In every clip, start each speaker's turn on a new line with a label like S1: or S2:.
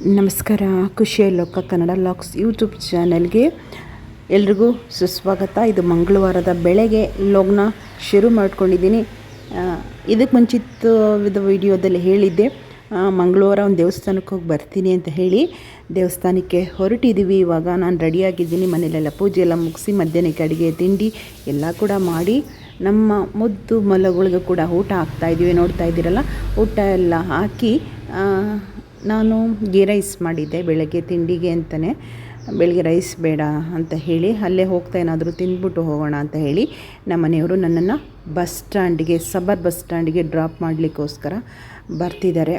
S1: ನಮಸ್ಕಾರ. ಖುಷಿಯ ಲೋಕ ಕನ್ನಡ ಲಾಕ್ಸ್ ಯೂಟ್ಯೂಬ್ ಚಾನೆಲ್ಗೆ ಎಲ್ರಿಗೂ ಸುಸ್ವಾಗತ. ಇದು ಮಂಗಳವಾರದ ಬೆಳಗ್ಗೆ ಲೋಗ್ನ ಶುರು ಮಾಡ್ಕೊಂಡಿದ್ದೀನಿ. ಇದಕ್ಕೆ ಮುಂಚಿತವಿದ ವಿಡಿಯೋದಲ್ಲಿ ಹೇಳಿದ್ದೆ. ಮಂಗಳವಾರ ಒಂದು ದೇವಸ್ಥಾನಕ್ಕೆ ಹೋಗಿ ಬರ್ತೀನಿ ಅಂತ ಹೇಳಿ ದೇವಸ್ಥಾನಕ್ಕೆ ಹೊರಟಿದ್ದೀವಿ ಇವಾಗ ನಾನು ರೆಡಿಯಾಗಿದ್ದೀನಿ. ಮನೇಲೆಲ್ಲ ಪೂಜೆ ಎಲ್ಲ ಮುಗಿಸಿ ಮಧ್ಯಾಹ್ನಕ್ಕೆ ಅಡುಗೆ, ತಿಂಡಿ ಎಲ್ಲ ಕೂಡ ಮಾಡಿ ನಮ್ಮ ಮುದ್ದು ಮಲಗಳಿಗೂ ಕೂಡ ಊಟ ಹಾಕ್ತಾಯಿದ್ದೀವಿ ನೋಡ್ತಾ ಇದ್ದೀರಲ್ಲ, ಊಟ ಎಲ್ಲ ಹಾಕಿ ನಾನು ಗೀ ರೈಸ್ ಮಾಡಿದ್ದೆ ಬೆಳಗ್ಗೆ ತಿಂಡಿಗೆ ಅಂತಲೇ ಬೆಳಗ್ಗೆ ರೈಸ್ ಬೇಡ ಅಂತ ಹೇಳಿ, ಅಲ್ಲೇ ಹೋಗ್ತಾ ಏನಾದರೂ ತಿಂದ್ಬಿಟ್ಟು ಹೋಗೋಣ ಅಂತ ಹೇಳಿ ನಮ್ಮ ಮನೆಯವರು ನನ್ನನ್ನು ಬಸ್ ಸ್ಟ್ಯಾಂಡಿಗೆ, ಸಬರ್ ಬಸ್ ಸ್ಟ್ಯಾಂಡಿಗೆ ಡ್ರಾಪ್ ಮಾಡಲಿಕ್ಕೋಸ್ಕರ ಬರ್ತಿದ್ದಾರೆ.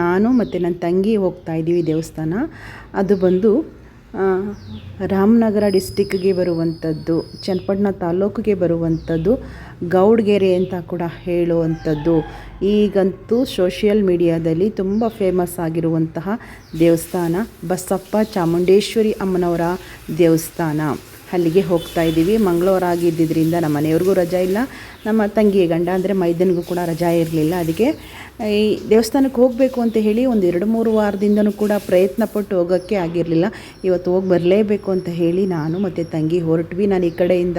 S1: ನಾನು ಮತ್ತು ನನ್ನ ತಂಗಿ ಹೋಗ್ತಾ ಇದ್ದೀವಿ ದೇವಸ್ಥಾನ. ಅದು ಬಂದು ರಾಮನಗರ ಡಿಸ್ಟಿಕ್ಗೆ ಬರುವಂಥದ್ದು, ಚನ್ನಪಟ್ಟಣ ತಾಲೂಕಿಗೆ ಬರುವಂಥದ್ದು, ಗೌಡ್ಗೆರೆ ಅಂತ ಕೂಡ ಹೇಳುವಂಥದ್ದು. ಈಗಂತೂ ಸೋಷಿಯಲ್ ಮೀಡಿಯಾದಲ್ಲಿ ತುಂಬ ಫೇಮಸ್ ಆಗಿರುವಂತಹ ದೇವಸ್ಥಾನ ಬಸಪ್ಪ ಚಾಮುಂಡೇಶ್ವರಿ ಅಮ್ಮನವರ ದೇವಸ್ಥಾನ. ಅಲ್ಲಿಗೆ ಹೋಗ್ತಾ ಇದ್ದೀವಿ. ಮಂಗಳವಾರ ಆಗಿದ್ದರಿಂದ ನಮ್ಮ ಮನೆಯವ್ರಿಗೂ ರಜಾ ಇಲ್ಲ. ನಮ್ಮ ತಂಗಿಯ ಗಂಡ ಅಂದರೆ ಮೈದನಿಗೂ ಕೂಡ ರಜಾ ಇರಲಿಲ್ಲ. ಅದಕ್ಕೆ ಈ ದೇವಸ್ಥಾನಕ್ಕೆ ಹೋಗಬೇಕು ಅಂತ ಹೇಳಿ ಒಂದು ಎರಡು ಮೂರು ವಾರದಿಂದನೂ ಕೂಡ ಪ್ರಯತ್ನ ಪಟ್ಟು ಹೋಗೋಕ್ಕೆ ಆಗಿರಲಿಲ್ಲ. ಇವತ್ತು ಹೋಗಿ ಬರಲೇಬೇಕು ಅಂತ ಹೇಳಿ ನಾನು ಮತ್ತು ತಂಗಿ ಹೊರಟ್ವಿ. ನಾನು ಈ ಕಡೆಯಿಂದ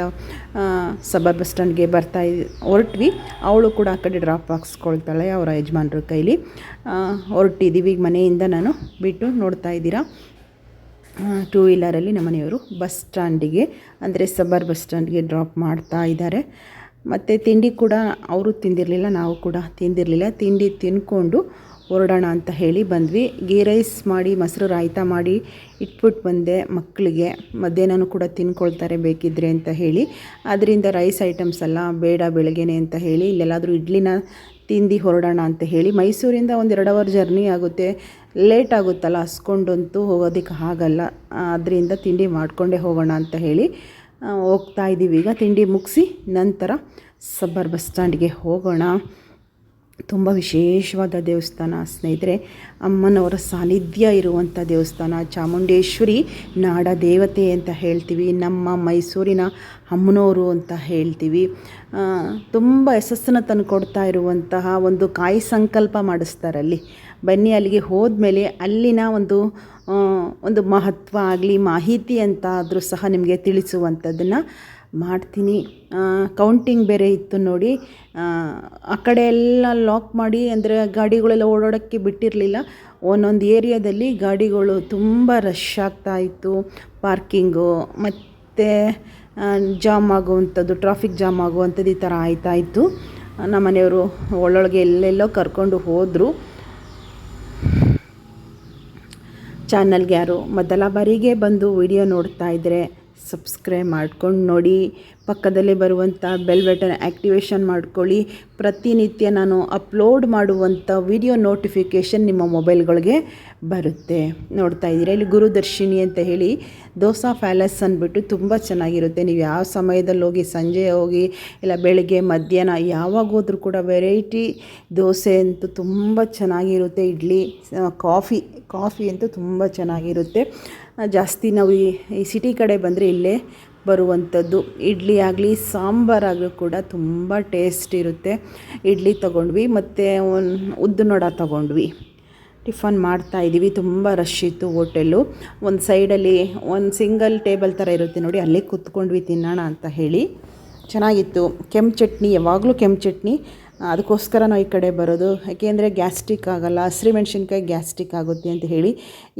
S1: ಸಬರ್ ಬಸ್ ಸ್ಟ್ಯಾಂಡ್ಗೆ ಬರ್ತಾ ಹೊರಟ್ವಿ. ಅವಳು ಕೂಡ ಆ ಕಡೆ ಡ್ರಾಪ್ ಹಾಕ್ಸ್ಕೊಳ್ತಾಳೆ, ಅವರ ಯಜಮಾನ್ರ ಕೈಲಿ. ಹೊರಟಿದ್ದೀವಿ ಈಗ ಮನೆಯಿಂದ ನಾನು ಬಿಟ್ಟು ನೋಡ್ತಾ ಇದ್ದೀರಾ. ಟೂ ವೀಲರಲ್ಲಿ ನಮ್ಮನೆಯವರು ಬಸ್ ಸ್ಟ್ಯಾಂಡಿಗೆ, ಅಂದರೆ ಸಬ್ಬರ್ ಬಸ್ ಸ್ಟ್ಯಾಂಡ್ಗೆ ಡ್ರಾಪ್ ಮಾಡ್ತಾ ಇದ್ದಾರೆ. ಮತ್ತು ತಿಂಡಿ ಕೂಡ ಅವರು ತಿಂದಿರಲಿಲ್ಲ, ನಾವು ಕೂಡ ತಿಂದಿರಲಿಲ್ಲ. ತಿಂಡಿ ತಿನ್ಕೊಂಡು ಹೊರಡೋಣ ಅಂತ ಹೇಳಿ ಬಂದ್ವಿ. ಗೀ ರೈಸ್ ಮಾಡಿ, ಮೊಸರು ರಾಯ್ತ ಮಾಡಿ ಇಟ್ಬಿಟ್ಟು ಬಂದೆ ಮಕ್ಕಳಿಗೆ. ಮಧ್ಯಾಹ್ನನೂ ಕೂಡ ತಿನ್ಕೊಳ್ತಾರೆ ಬೇಕಿದ್ರೆ ಅಂತ ಹೇಳಿ. ಅದರಿಂದ ರೈಸ್ ಐಟಮ್ಸ್ ಎಲ್ಲ ಬೇಡ ಬೆಳಗ್ಗೆನೆ ಅಂತ ಹೇಳಿ, ಇಲ್ಲೆಲ್ಲಾದರೂ ಇಡ್ಲಿನ ತಿಂದು ಹೊರಡೋಣ ಅಂತ ಹೇಳಿ ಮೈಸೂರಿಂದ ಒಂದು ಎರಡು ಅವರ್ ಜರ್ನಿ ಆಗುತ್ತೆ. ಲೇಟ್ ಆಗುತ್ತಲ್ಲ, ಹಸ್ಕೊಂಡಂತೂ ಹೋಗೋದಕ್ಕೆ ಆಗಲ್ಲ. ಅದರಿಂದ ತಿಂಡಿ ಮಾಡಿಕೊಂಡೇ ಹೋಗೋಣ ಅಂತ ಹೇಳಿ ಹೋಗ್ತಾ ಇದ್ದೀವಿ ಈಗ ತಿಂಡಿ ಮುಗಿಸಿ ನಂತರ ಸಬ್ಬರ್ ಬಸ್ ಸ್ಟ್ಯಾಂಡ್ಗೆ ಹೋಗೋಣ. ತುಂಬ ವಿಶೇಷವಾದ ದೇವಸ್ಥಾನ, ಸ್ನೇಹಿತರೆ. ಅಮ್ಮನವರ ಸಾನ್ನಿಧ್ಯ ಇರುವಂಥ ದೇವಸ್ಥಾನ ಚಾಮುಂಡೇಶ್ವರಿ ನಾಡ ದೇವತೆ ಅಂತ ಹೇಳ್ತೀವಿ. ನಮ್ಮ ಮೈಸೂರಿನ ಅಮ್ಮನವರು ಅಂತ ಹೇಳ್ತೀವಿ. ತುಂಬ ಯಶಸ್ಸನ್ನು ತಂದುಕೊಡ್ತಾ ಇರುವಂತಹ ಒಂದು ಕಾಯಿ ಸಂಕಲ್ಪ ಮಾಡಿಸ್ತಾರಲ್ಲಿ ಬನ್ನಿ ಅಲ್ಲಿಗೆ ಹೋದ್ಮೇಲೆ ಅಲ್ಲಿನ ಒಂದು ಒಂದು ಮಹತ್ವ ಆಗಲಿ, ಮಾಹಿತಿ ಅಂತ ಆದರೂ ಸಹ ನಿಮಗೆ ತಿಳಿಸುವಂಥದ್ದನ್ನು ಮಾಡ್ತೀನಿ. ಕೌಂಟಿಂಗ್ ಬೇರೆ ಇತ್ತು ನೋಡಿ. ಆ, ಕಡೆ ಎಲ್ಲ ಲಾಕ್ ಮಾಡಿ ಅಂದರೆ ಗಾಡಿಗಳೆಲ್ಲ ಓಡಾಡೋಕ್ಕೆ ಬಿಟ್ಟಿರಲಿಲ್ಲ. ಒಂದೊಂದು ಏರಿಯಾದಲ್ಲಿ ಗಾಡಿಗಳು ತುಂಬ ರಶ್ ಆಗ್ತಾ ಇತ್ತು. ಪಾರ್ಕಿಂಗು ಮತ್ತು ಜಾಮ್ ಆಗುವಂಥದ್ದು ಟ್ರಾಫಿಕ್ ಜಾಮ್ ಆಗುವಂಥದ್ದು ಈ ಥರ ಆಯ್ತಾ ಇತ್ತು. ನಮ್ಮ ಮನೆಯವರು ಒಳ್ಳೊಳಗೆ ಎಲ್ಲೆಲ್ಲೋ ಕರ್ಕೊಂಡು ಹೋದರು. ಚಾನಲ್ಗೆ ಯಾರು ಮೊದಲ ಬಾರಿಗೆ ಬಂದು ವಿಡಿಯೋ ನೋಡ್ತಾ ಇದ್ದರೆ ಸಬ್ಸ್ಕ್ರೈಬ್ ಮಾಡ್ಕೊಂಡು ನೋಡಿ. ಪಕ್ಕದಲ್ಲೇ ಬರುವಂಥ ಬೆಲ್ ಬಟನ್ ಆ್ಯಕ್ಟಿವೇಶನ್ ಮಾಡ್ಕೊಳ್ಳಿ. ಪ್ರತಿನಿತ್ಯ ನಾನು ಅಪ್ಲೋಡ್ ಮಾಡುವಂಥ ವಿಡಿಯೋ ನೋಟಿಫಿಕೇಷನ್ ನಿಮ್ಮ ಮೊಬೈಲ್ಗಳಿಗೆ ಬರುತ್ತೆ. ನೋಡ್ತಾ ಇದ್ದೀರಾ? ಇಲ್ಲಿ ಗುರುದರ್ಶಿನಿ ಅಂತ ಹೇಳಿ ದೋಸಾ ಪ್ಯಾಲೇಸ್ ಅಂದ್ಬಿಟ್ಟು ತುಂಬ ಚೆನ್ನಾಗಿರುತ್ತೆ. ನೀವು ಯಾವ ಸಮಯದಲ್ಲಿ ಹೋಗಿ, ಸಂಜೆ ಹೋಗಿ, ಇಲ್ಲ ಬೆಳಗ್ಗೆ, ಮಧ್ಯಾಹ್ನ ಯಾವಾಗ ಹೋದರೂ ಕೂಡ ವೆರೈಟಿ ದೋಸೆ ಅಂತೂ ತುಂಬ ಚೆನ್ನಾಗಿರುತ್ತೆ. ಇಡ್ಲಿ ಕಾಫಿ ಕಾಫಿ ಅಂತೂ ತುಂಬ ಚೆನ್ನಾಗಿರುತ್ತೆ. ಜಾಸ್ತಿ ನಾವು ಈ ಸಿಟಿ ಕಡೆ ಬಂದರೆ ಇಲ್ಲೇ ಬರುವಂಥದ್ದು. ಇಡ್ಲಿ ಆಗಲಿ ಸಾಂಬಾರಾಗಲೂ ಕೂಡ ತುಂಬ ಟೇಸ್ಟ್ ಇರುತ್ತೆ. ಇಡ್ಲಿ ತೊಗೊಂಡ್ವಿ, ಮತ್ತು ಒಂದು ಉದ್ದಿನೋಡ ತೊಗೊಂಡ್ವಿ. ಟಿಫನ್ ಮಾಡ್ತಾ ಇದ್ದೀವಿ ತುಂಬ ರಶ್ ಇತ್ತು ಹೋಟೆಲ್ಲು ಒಂದು ಸೈಡಲ್ಲಿ ಒಂದು ಸಿಂಗಲ್ ಟೇಬಲ್ ಥರ ಇರುತ್ತೆ ನೋಡಿ, ಅಲ್ಲೇ ಕೂತ್ಕೊಂಡ್ವಿ ತಿನ್ನೋಣ ಅಂತ ಹೇಳಿ. ಚೆನ್ನಾಗಿತ್ತು. ಕೆಂಪು ಚಟ್ನಿ, ಯಾವಾಗಲೂ ಕೆಂಪು ಚಟ್ನಿ. ಅದಕ್ಕೋಸ್ಕರ ನಾವು ಈ ಕಡೆ ಬರೋದು. ಯಾಕೆಂದರೆ ಗ್ಯಾಸ್ಟ್ರಿಕ್ ಆಗೋಲ್ಲ ಹಸಿಮೆಣ್ಸಿನ್ಕಾಯಿ ಗ್ಯಾಸ್ಟ್ರಿಕ್ ಆಗುತ್ತೆ ಅಂತ ಹೇಳಿ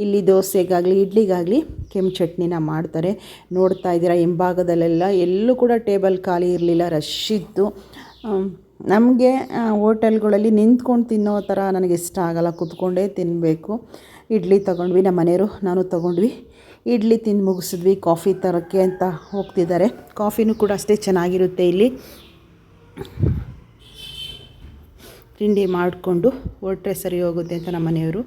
S1: ಇಲ್ಲಿ ದೋಸೆಗಾಗಲಿ, ಇಡ್ಲಿಗಾಗಲಿ ಕೆಂಪು ಚಟ್ನಿನ ಮಾಡ್ತಾರೆ. ನೋಡ್ತಾ ಇದ್ದೀರಾ, ಹಿಂಭಾಗದಲ್ಲೆಲ್ಲ ಎಲ್ಲೂ ಕೂಡ ಟೇಬಲ್ ಖಾಲಿ ಇರಲಿಲ್ಲ, ರಶ್ ಇತ್ತು. ನಮಗೆ ಹೋಟೆಲ್ಗಳಲ್ಲಿ ನಿಂತ್ಕೊಂಡು ತಿನ್ನೋ ಥರ ನನಗೆ ಇಷ್ಟ ಆಗಲ್ಲ, ಕೂತ್ಕೊಂಡೇ ತಿನ್ನಬೇಕು ಇಡ್ಲಿ ತೊಗೊಂಡ್ವಿ, ನಮ್ಮ ಮನೆಯವರು, ನಾನು ತೊಗೊಂಡ್ವಿ. ಇಡ್ಲಿ ತಿಂದು ಮುಗಿಸಿದ್ವಿ, ಕಾಫಿ ತರೋಕ್ಕೆ ಅಂತ ಹೋಗ್ತಿದ್ದಾರೆ. ಕಾಫಿನೂ ಕೂಡ ಅಷ್ಟೇ ಚೆನ್ನಾಗಿರುತ್ತೆ ಇಲ್ಲಿ. ತಿಂಡಿ ಮಾಡಿಕೊಂಡು ಹೊರಟ್ರೆ ಸರಿ ಹೋಗುತ್ತೆ ಅಂತ ನಮ್ಮ ಮನೆಯವರು.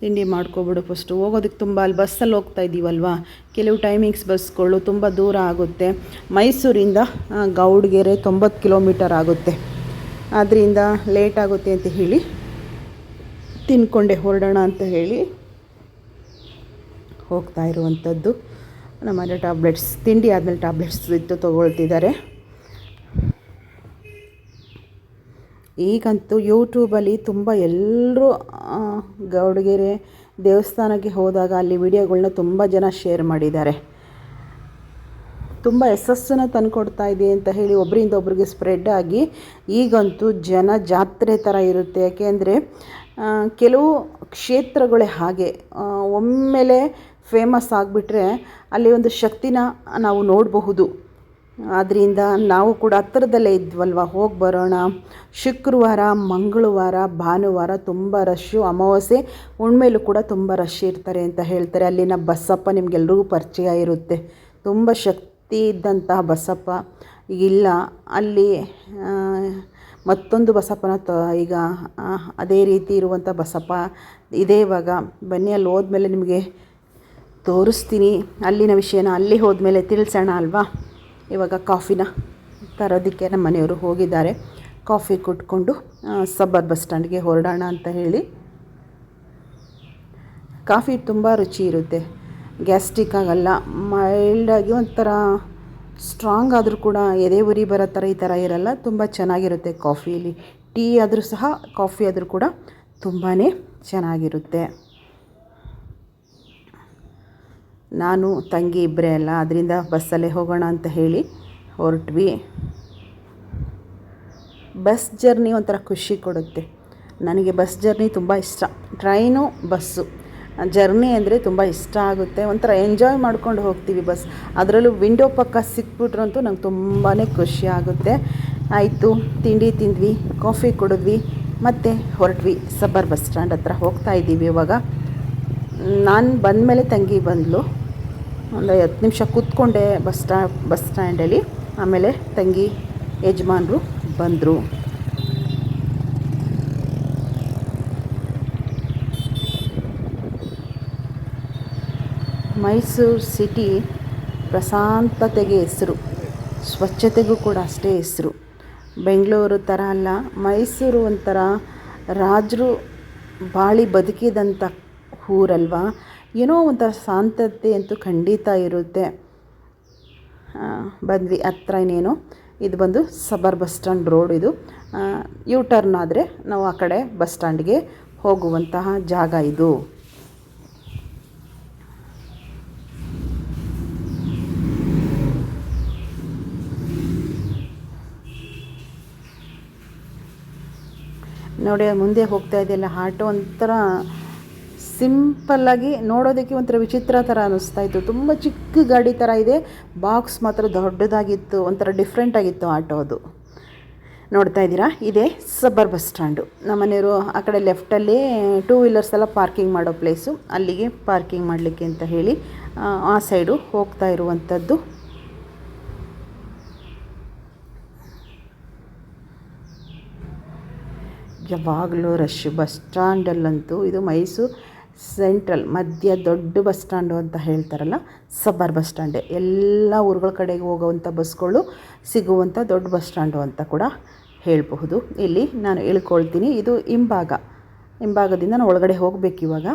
S1: ತಿಂಡಿ ಮಾಡ್ಕೊಬಿಡು ಫಸ್ಟು ಹೋಗೋದಕ್ಕೆ ತುಂಬ ಅಲ್ಲಿ ಬಸ್ಸಲ್ಲಿ ಹೋಗ್ತಾ ಇದ್ದೀವಲ್ವಾ ಕೆಲವು ಟೈಮಿಂಗ್ಸ್ ಬಸ್ಗಳು ತುಂಬ ದೂರ ಆಗುತ್ತೆ. ಮೈಸೂರಿಂದ ಗೌಡ್ಗೆರೆ ತೊಂಬತ್ತು ಕಿಲೋಮೀಟರ್ ಆಗುತ್ತೆ. ಆದ್ದರಿಂದ ಲೇಟ್ ಆಗುತ್ತೆ ಅಂತ ಹೇಳಿ ತಿನ್ಕೊಂಡೆ ಹೊರಡೋಣ ಅಂತ ಹೇಳಿ ಹೋಗ್ತಾ ಇರುವಂಥದ್ದು. ನಮ್ಮನೆ ಟ್ಯಾಬ್ಲೆಟ್ಸ್ ತಿಂಡಿ ಆದಮೇಲೆ ಟ್ಯಾಬ್ಲೆಟ್ಸ್ ಇತ್ತು ತೊಗೊಳ್ತಿದ್ದಾರೆ. ಈಗಂತೂ ಯೂಟ್ಯೂಬಲ್ಲಿ ತುಂಬ ಎಲ್ಲರೂ ಗೌಡಗೆರೆ ದೇವಸ್ಥಾನಕ್ಕೆ ಹೋದಾಗ ಅಲ್ಲಿ ವಿಡಿಯೋಗಳನ್ನ ತುಂಬ ಜನ ಶೇರ್ ಮಾಡಿದ್ದಾರೆ. ತುಂಬ ಯಶಸ್ಸನ್ನು ತಂದುಕೊಡ್ತಾ ಇದೆ ಅಂತ ಹೇಳಿ ಒಬ್ಬರಿಂದ ಒಬ್ರಿಗೆ ಸ್ಪ್ರೆಡ್ ಆಗಿ ಈಗಂತೂ ಜನ ಜಾತ್ರೆ ಥರ ಇರುತ್ತೆ. ಯಾಕೆಂದರೆ ಕೆಲವು ಕ್ಷೇತ್ರಗಳೇ ಹಾಗೆ ಒಮ್ಮೆಲೆ ಫೇಮಸ್ ಆಗಿಬಿಟ್ರೆ ಅಲ್ಲಿ ಒಂದು ಶಕ್ತಿನ ನಾವು ನೋಡಬಹುದು. ಆದ್ದರಿಂದ ನಾವು ಕೂಡ ಹತ್ತಿರದಲ್ಲೇ ಇದ್ವಲ್ವ? ಹೋಗಿ ಬರೋಣ. ಶುಕ್ರವಾರ, ಮಂಗಳವಾರ, ಭಾನುವಾರ ತುಂಬ ರಶ್ಶು ಅಮಾವಾಸ್ಯೆ ಹುಣ್ಮೇಲೂ ಕೂಡ ತುಂಬ ರಶ್ ಇರ್ತಾರೆ ಅಂತ ಹೇಳ್ತಾರೆ. ಅಲ್ಲಿನ ಬಸ್ಸಪ್ಪ ನಿಮಗೆಲ್ರಿಗೂ ಪರಿಚಯ ಇರುತ್ತೆ. ತುಂಬ ಶಕ್ತಿ ಇದ್ದಂತಹ ಬಸಪ್ಪ. ಈಗಿಲ್ಲ ಅಲ್ಲಿ ಮತ್ತೊಂದು ಬಸಪ್ಪನ ತ, ಈಗ ಅದೇ ರೀತಿ ಇರುವಂಥ ಬಸಪ್ಪ ಇದೇ ಇವಾಗ. ಬನ್ನಿ, ಅಲ್ಲಿ ಹೋದ್ಮೇಲೆ ನಿಮಗೆ ತೋರಿಸ್ತೀನಿ. ಅಲ್ಲಿನ ವಿಷಯನ ಅಲ್ಲಿ ಹೋದ್ಮೇಲೆ ತಿಳಿಸೋಣ ಅಲ್ವಾ? ಇವಾಗ ಕಾಫಿನ ತರೋದಕ್ಕೆ ನಮ್ಮ ಮನೆಯವರು ಹೋಗಿದ್ದಾರೆ. ಕಾಫಿ ಕುಟ್ಕೊಂಡು ಸಬ್ಬರ್ ಬಸ್ ಸ್ಟ್ಯಾಂಡ್ಗೆ ಹೊರಡೋಣ ಅಂತ ಹೇಳಿ. ಕಾಫಿ ತುಂಬ ರುಚಿ ಇರುತ್ತೆ. ಗ್ಯಾಸ್ಟಿಕ್ ಆಗಲ್ಲ ಮೈಲ್ಡಾಗಿ ಒಂಥರ ಸ್ಟ್ರಾಂಗ್ ಆದರೂ ಕೂಡ, ಎದೆ ಉರಿ ಬರೋ ಥರ ಈ ಥರ ಇರಲ್ಲ, ತುಂಬ ಚೆನ್ನಾಗಿರುತ್ತೆ ಕಾಫಿಲಿ. ಟೀ ಆದರೂ ಸಹ, ಕಾಫಿ ಆದರೂ ಕೂಡ ತುಂಬಾ ಚೆನ್ನಾಗಿರುತ್ತೆ. ನಾನು, ತಂಗಿ ಇಬ್ಬರೇ ಅಲ್ಲ ಅದರಿಂದ ಬಸ್ಸಲ್ಲೇ ಹೋಗೋಣ ಅಂತ ಹೇಳಿ ಹೊರಟ್ವಿ. ಬಸ್ ಜರ್ನಿ ಒಂಥರ ಖುಷಿ ಕೊಡುತ್ತೆ. ನನಗೆ ಬಸ್ ಜರ್ನಿ ತುಂಬ ಇಷ್ಟ. Train, bus. ಜರ್ನಿ ಅಂದರೆ ತುಂಬ ಇಷ್ಟ ಆಗುತ್ತೆ. ಒಂಥರ ಎಂಜಾಯ್ ಮಾಡ್ಕೊಂಡು ಹೋಗ್ತೀವಿ ಬಸ್. ಅದರಲ್ಲೂ ವಿಂಡೋ ಪಕ್ಕ ಸಿಕ್ಬಿಟ್ರಂತೂ ನಂಗೆ ತುಂಬಾ ಖುಷಿ ಆಗುತ್ತೆ. ಆಯಿತು, ತಿಂಡಿ ತಿಂದ್ವಿ, ಕಾಫಿ ಕುಡಿದ್ವಿ, ಮತ್ತು ಹೊರಟ್ವಿ. ಸಬ್ಬರ್ ಬಸ್ ಸ್ಟ್ಯಾಂಡ್ ಹತ್ರ ಹೋಗ್ತಾ ಇದ್ದೀವಿ ಇವಾಗ. ನಾನು ಬಂದಮೇಲೆ ತಂಗಿ ಬಂದಳು ಒಂದು ಹತ್ತು ನಿಮಿಷ ಕೂತ್ಕೊಂಡೆ ಬಸ್ ಸ್ಟಾ, ಬಸ್ ಸ್ಟ್ಯಾಂಡಲ್ಲಿ. ಆಮೇಲೆ ತಂಗಿ ಯಜಮಾನರು ಬಂದರು. ಮೈಸೂರು ಸಿಟಿ ಪ್ರಶಾಂತತೆಗೆ ಹೆಸರು. ಸ್ವಚ್ಛತೆಗೂ ಕೂಡ ಅಷ್ಟೇ ಹೆಸರು. ಬೆಂಗಳೂರು ಥರ ಅಲ್ಲ, ಮೈಸೂರು ಒಂಥರ ರಾಜರು ಬಾಳಿ ಬದುಕಿದಂಥ ಊರಲ್ವಾ? ಏನೋ ಒಂಥರ ಶಾಂತತೆ ಅಂತೂ ಖಂಡಿತ ಇರುತ್ತೆ. ಬಂದ್ವಿ. ಹತ್ರ ಇನ್ನೇನು? ಇದು ಬಂದು ಸಬರ್ ಬಸ್ ಸ್ಟ್ಯಾಂಡ್ ರೋಡ್ ಇದು. ಯೂ ಟರ್ನ್ ಆದರೆ ನಾವು ಆ ಕಡೆ ಬಸ್ ಸ್ಟ್ಯಾಂಡ್ಗೆ ಹೋಗುವಂತಹ ಜಾಗ ಇದು. ನೋಡಿ, ಮುಂದೆ ಹೋಗ್ತಾ ಇದೆಯಲ್ಲ, ಆಟೋ ಒಂಥರ ಸಿಂಪಲ್ಲಾಗಿ ನೋಡೋದಕ್ಕೆ ಒಂಥರ ವಿಚಿತ್ರ ಥರ ಅನ್ನಿಸ್ತಾ ಇತ್ತು. ತುಂಬ ಚಿಕ್ಕ ಗಾಡಿ ಥರ ಇದೆ. ಬಾಕ್ಸ್ ಮಾತ್ರ ದೊಡ್ಡದಾಗಿತ್ತು. ಒಂಥರ ಡಿಫ್ರೆಂಟ್ ಆಗಿತ್ತು ಆಟೋ ಅದು. ನೋಡ್ತಾ ಇದ್ದೀರಾ? ಇದೇ ಸಬ್ಬರ್ ಬಸ್ ಸ್ಟ್ಯಾಂಡು ನಮ್ಮನೆಯವರು ಆ ಕಡೆ ಲೆಫ್ಟಲ್ಲಿ ಟೂ ವೀಲರ್ಸ್ ಎಲ್ಲ ಪಾರ್ಕಿಂಗ್ ಮಾಡೋ ಪ್ಲೇಸು ಅಲ್ಲಿಗೆ ಪಾರ್ಕಿಂಗ್ ಮಾಡಲಿಕ್ಕೆ ಅಂತ ಹೇಳಿ, ಆ ಸೈಡು ಹೋಗ್ತಾ ಇರುವಂಥದ್ದು. ಯಾವಾಗಲೂ ರಶ್ ಬಸ್ ಸ್ಟ್ಯಾಂಡಲ್ಲಂತೂ ಇದು ಮೈಸೂರು ಸೆಂಟ್ರಲ್, ಮಧ್ಯ ದೊಡ್ಡ ಬಸ್ ಸ್ಟ್ಯಾಂಡು ಅಂತ ಹೇಳ್ತಾರಲ್ಲ ಸಬ್ಬರ್ ಬಸ್ ಸ್ಟ್ಯಾಂಡೇ. ಎಲ್ಲ ಊರುಗಳ ಕಡೆಗೆ ಹೋಗುವಂಥ ಬಸ್ಗಳು ಸಿಗುವಂಥ ದೊಡ್ಡ ಬಸ್ ಸ್ಟ್ಯಾಂಡು ಅಂತ ಕೂಡ ಹೇಳಬಹುದು. ಇಲ್ಲಿ ನಾನು ಇಳ್ಕೊಳ್ತೀನಿ ಇದು ಹಿಂಭಾಗ. ಹಿಂಭಾಗದಿಂದ ನಾನು ಒಳಗಡೆ ಹೋಗಬೇಕು ಇವಾಗ.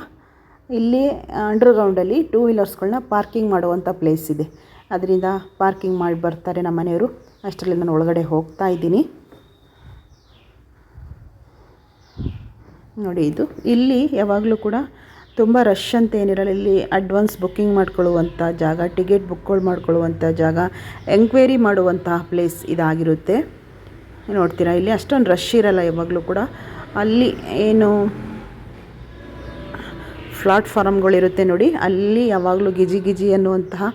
S1: ಇಲ್ಲಿ ಅಂಡರ್ಗ್ರೌಂಡಲ್ಲಿ ಟೂ ವೀಲರ್ಸ್ಗಳನ್ನ ಪಾರ್ಕಿಂಗ್ ಮಾಡುವಂಥ ಪ್ಲೇಸ್ ಇದೆ. ಅದರಿಂದ ಪಾರ್ಕಿಂಗ್ ಮಾಡಿ ಬರ್ತಾರೆ ನಮ್ಮ ಮನೆಯವರು. ಅಷ್ಟರಲ್ಲಿ ನಾನು ಒಳಗಡೆ ಹೋಗ್ತಾ ಇದ್ದೀನಿ. ನೋಡಿ ಇದು. ಇಲ್ಲಿ ಯಾವಾಗಲೂ ಕೂಡ ತುಂಬ ರಶ್ ಅಂತ ಏನಿರಲ್ಲ, ಇಲ್ಲಿ ಅಡ್ವಾನ್ಸ್ ಬುಕ್ಕಿಂಗ್ ಮಾಡ್ಕೊಳ್ಳುವಂಥ ಜಾಗ ಟಿಕೆಟ್ ಬುಕ್ಗಳು ಮಾಡ್ಕೊಳ್ಳುವಂಥ ಜಾಗ ಎಂಕ್ವೈರಿ ಮಾಡುವಂತಹ ಪ್ಲೇಸ್ ಇದಾಗಿರುತ್ತೆ. ನೋಡ್ತೀರಾ, ಇಲ್ಲಿ ಅಷ್ಟೊಂದು ರಶ್ ಇರಲ್ಲ ಯಾವಾಗಲೂ ಕೂಡ. ಅಲ್ಲಿ ಏನು ಪ್ಲಾಟ್ಫಾರಮ್ಗಳಿರುತ್ತೆ ನೋಡಿ, ಅಲ್ಲಿ ಯಾವಾಗಲೂ ಗಿಜಿ ಗಿಜಿ ಅನ್ನುವಂತಹ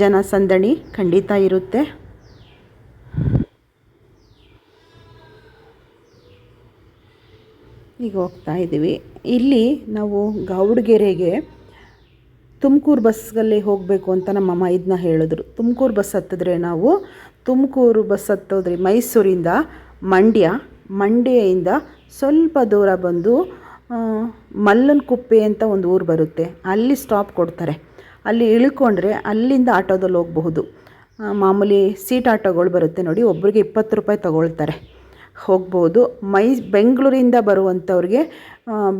S1: ಜನ ಸಂದಣಿ ಖಂಡಿತ ಇರುತ್ತೆ. ಈಗ ಹೋಗ್ತಾ ಇದ್ದೀವಿ. ಇಲ್ಲಿ ನಾವು ಗೌಡ್ಗೆರೆಗೆ ತುಮಕೂರು ಬಸ್ಸಲ್ಲಿ ಹೋಗಬೇಕು ಅಂತ ನಮ್ಮ ಅಮ್ಮ ಇದನ್ನ ಹೇಳಿದ್ರು. ತುಮಕೂರು ಬಸ್ ಹತ್ತಿದ್ರೆ ನಾವು ತುಮಕೂರು ಬಸ್ ಹತ್ತೋದ್ರಿ, ಮೈಸೂರಿಂದ ಮಂಡ್ಯ, ಮಂಡ್ಯದಿಂದ ಸ್ವಲ್ಪ ದೂರ ಬಂದು ಮಲ್ಲನಕುಪ್ಪೆ ಮಲ್ಲನ ಕುಪ್ಪೆ ಅಂತ ಒಂದು ಊರು ಬರುತ್ತೆ. ಅಲ್ಲಿ ಸ್ಟಾಪ್ ಕೊಡ್ತಾರೆ. ಅಲ್ಲಿ ಇಳ್ಕೊಂಡ್ರೆ ಅಲ್ಲಿಂದ ಆಟೋದಲ್ಲಿ ಹೋಗಬಹುದು. ಮಾಮೂಲಿ ಸೀಟ್ ಆಟೋಗಳು ಬರುತ್ತೆ ನೋಡಿ ಒಬ್ಬರಿಗೆ ಇಪ್ಪತ್ತು ರೂಪಾಯಿ ತಗೊಳ್ತಾರೆ. ಹೋಗ್ಬೋದು. ಮೈ, ಬೆಂಗಳೂರಿಂದ ಬರುವಂಥವ್ರಿಗೆ